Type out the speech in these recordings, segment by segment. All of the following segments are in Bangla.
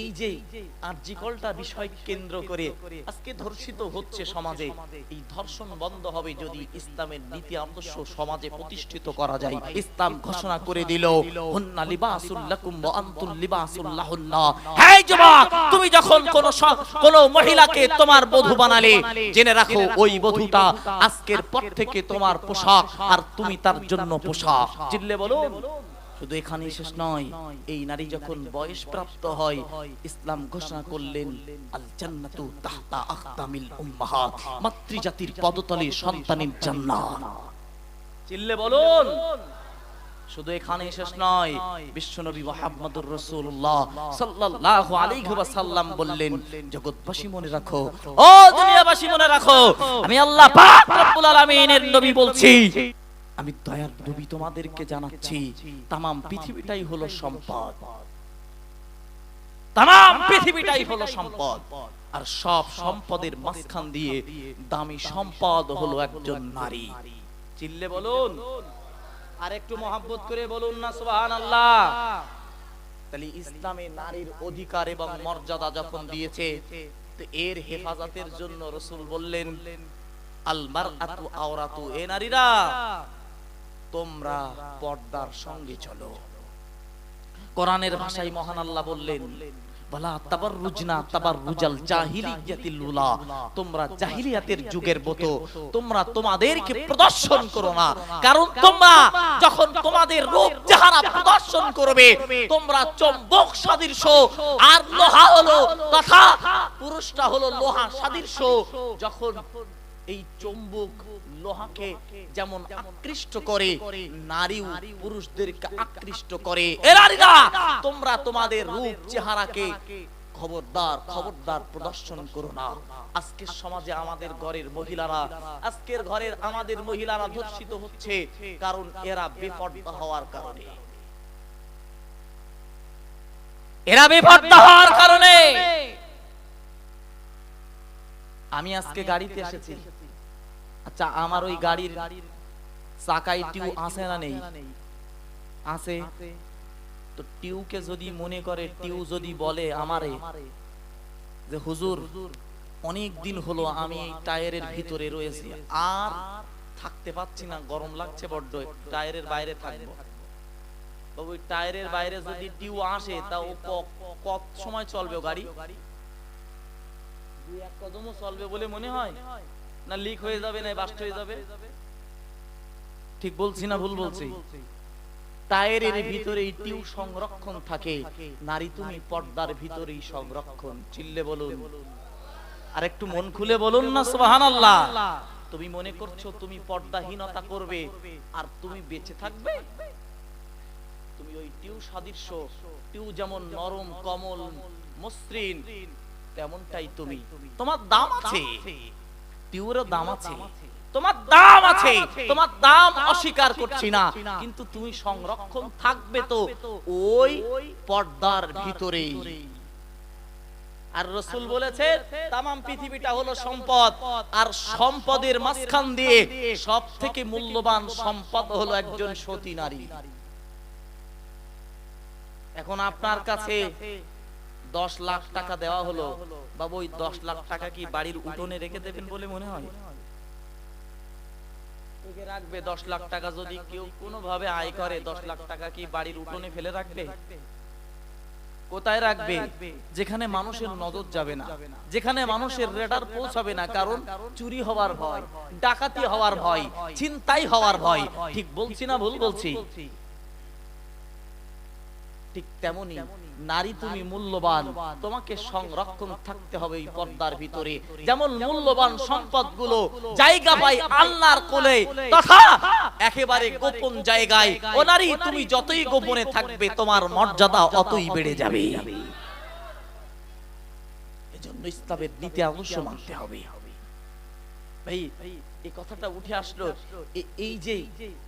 এই যে আর্জিকলটা বিষয় কেন্দ্র করে আজকে ধর্ষিত হচ্ছে সমাজে, এই ধর্ষণ বন্ধ হবে যদি ইসলামের নীতি আদর্শ সমাজে প্রতিষ্ঠিত করা যায়। ইসলাম ঘোষণা করে দিল, হুন্না লিবাসুল লাকুম ওয়া আনতুম লিবাসুল লাহুন্না। হে যুবক, তুমি যখন কোন কোন মহিলাকে তোমার বধূ বানালে, জেনে রাখো ওই বধূটা আজকের পর থেকে তোমার পোশাক, আর তুমি তার জন্য পোশাক। চিল্লে বলুন। শুধু এখানেই শেষ নয় এই নারী যখন বয়স প্রাপ্ত হয় ইসলাম ঘোষণা করলেন আল জান্নাতু তাহতা আখতামিল উম্মাহাত মাতৃজাতির পদতলে সন্তানের জান্নাত। চিল্লে বলুন। শুধু এখানে শেষ নয় বিশ্বনবী মুহাম্মদুর রাসূলুল্লাহ সাল্লাল্লাহু আলাইহি ওয়াসাল্লাম বললেন জগৎবাসী মনে রাখো। ও দুনিয়াবাসী মনে রাখো। আমি আল্লাহ পাক রব্বুল আলামিনের নবী বলছি। আমি দয়ার নবী তোমাদেরকে জানাচ্ছি, তামাম পৃথিবীটাই হলো সম্পদ। তামাম পৃথিবীটাই হলো সম্পদ। আর সব সম্পদের মাঝখান দিয়ে দামি সম্পদ হলো একজন নারী। চিল্লে বলুন। আর একটু মহাব্বত করে বলুন না সুবহান আল্লাহ তাহলে ইসলামে নারীর অধিকার এবং মর্যাদা যখন দিয়েছে এর হেফাজতের জন্য রসুল বললেন, আল মারআতু আওরাতু, এ নারীরা তোমরা পর্দার সঙ্গে চলো। কোরআনের ভাষায় মহান আল্লাহ বললেন বলা তাবাররুজনা তাবাররুজাল জাহিলিয়াতিল উলা। তোমরা জাহিলিয়াতের যুগের মতো, তোমরা তোমাদেরকে প্রদর্শন করো না। কারণ তোমরা যখন তোমাদের রূপ প্রদর্শন করবে, তোমরা চম্বক সদৃশ আর লোহা হলো তথা পুরুষটা হলো লোহা সদৃশ যখন এই চম্বুক লোহাকে যেমন আকৃষ্ট করে নারীও পুরুষদেরকে আকৃষ্ট করে। এ নারীরা তোমরা তোমাদের রূপ চেহারাকে খবরদার খবরদার প্রদর্শন করো না। আজকের সমাজে আমাদের ঘরের মহিলারা আজকের ঘরের আমাদের মহিলারা ধর্ষিত হচ্ছে কারণ এরা বেপর্দা হওয়ার কারণে। এরা বেপর্দা হওয়ার কারণে। আমি আজকে গাড়িতে এসেছি। আচ্ছা আমার ওই গাড়ির চাকায় টিউ আছে না নেই? আছে তো টিউকে যদি মনে করে, টিউ যদি বলে আমারে যে, হুজুর, অনেক দিন হলো আমি এই টায়ারের ভিতরে রয়েছি, আর থাকতে পাচ্ছি না, গরম লাগছে বড্ড, টায়ারের বাইরে থাকব। ওই টায়ারের বাইরে যদি টিউ আসে, তা ও কত সময় চলবে গাড়ি? দুই এক কদমও চলবে বলে মনে হয়? না লিক হয়ে যাবে না বাস্ট হয়ে যাবে? ঠিক বলছি না ভুল বলছি? টায়ারের ভিতরে টিউ সংরক্ষণ থাকে নারী তুমি পর্দার ভিতরেই সংরক্ষণ। চিল্লে বলুন। আর একটু মন খুলে বলুন না সুবহানাল্লাহ। তুমি মনে করছ তুমি পর্দাহীনতা করবে আর তুমি বেঁচে থাকবে? তুমি ওই টিউ সাদৃশ্য টিউ যেমন নরম কমল মসৃণ তেমনটাই তুমি। তোমার দাম আছে। টিউরও দাম আছে। তোমার দাম আছে। তোমার দাম অস্বীকার করছি না। কিন্তু তুমি সংরক্ষণ থাকবে তো ওই পর্দার ভিতরেই। আর রসুল বলেছে তামাম পৃথিবীটা হলো সম্পদ। আর সম্পদের মাঝখান দিয়ে সব থেকে মূল্যবান সম্পদ হলো একজন সতী নারী। এখন আপনার কাছে দশ লাখ টাকা দেওয়া হলো। বাবু ওই দশ লাখ টাকা কি বাড়ির উঠোনে রেখে দেবেন বলে মনে হয়? রাখবে দশ লাখ টাকা যদি কেউ কোনোভাবে আয় করে দশ লাখ টাকা কি বাড়ির উঠোনে ফেলে রাখবে? কোথায় রাখবে? যেখানে মানুষের নজর যাবে না। যেখানে মানুষের রেডার পৌঁছাবে না কারণ চুরি হওয়ার ভয় ডাকাতি হওয়ার ভয় চিন্তাই হওয়ার ভয়। ঠিক বলছি না ভুল বলছি। ঠিক তেমনি নারী তুমি মূল্যবান তোমাকে সংরক্ষণ থাকতে হবে এই পর্দার ভিতরে। যেমন মূল্যবান সম্পদগুলো জায়গা পাই আল্লাহর কোলে তথা একেবারে গোপন জায়গায়। ও নারী তুমি যতই গোপনে থাকবে তোমার মর্যাদা অতই বেড়ে যাবে। এজন্য ইসলামের নীতি আদর্শ মানতে হবে। ভাই এই কথাটা উঠে আসলো এই যে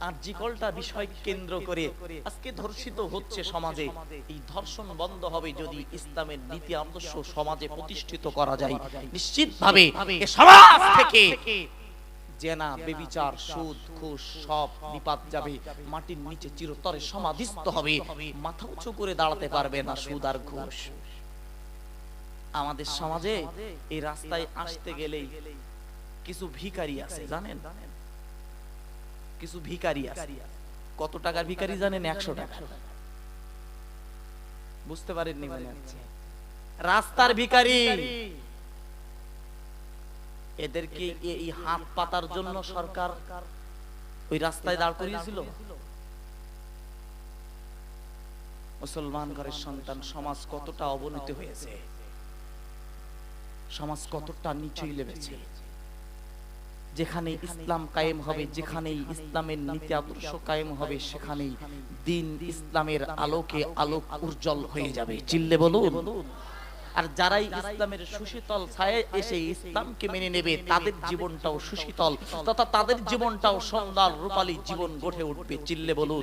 আর্জিকলটা বিষয় কেন্দ্র করে আজকে ধর্ষিত হচ্ছে সমাজে, এই ধর্ষণ বন্ধ হবে যদি ইসলামের নীতি আদর্শ সমাজে প্রতিষ্ঠিত করা যায়। নিশ্চিত ভাবে সমাজ থেকে জেনা, বেবিচার, সুদ, ঘুষ সব বিপাদ যাবে। মাটির নিচে চিরতরে সমাধিস্থ হবে। মাথা উঁচু করে দাঁড়াতে পারবে না সুদ আর ঘুষ। আমাদের সমাজে এই রাস্তায় আসতে গেলেই কিছু ভিখারি আছে, জানেন? কিছু ভিখারি আছে। কত টাকার ভিখারি জানেন? একশো টাকা বুঝতে পারেননি মনে রাস্তার ভিখারি। এদেরকে এই হাত পাতার জন্য সরকার ওই রাস্তায় দাঁড় করিয়েছিল? মুসলমান ঘরের সন্তান, সমাজ কতটা অবনতি হয়েছে? সমাজ কতটা নিচুই লেবেছে? যেখানে ইসলাম কায়েম হবে যেখানেই ইসলামের নীতি আদর্শ কায়েম হবে সেখানেই দিন ইসলামের আলোকে আলোক উজ্জ্বল হয়ে যাবে। চিল্লে বলুন। আর যারাই ইসলামের সুশীতল ছায় এসে ইসলামকে মেনে নেবে তাদের জীবনটাও সুশীতল তথা তাদের জীবনটাও সুন্দর রূপালী জীবন গড়ে উঠবে। চিল্লে বলুন।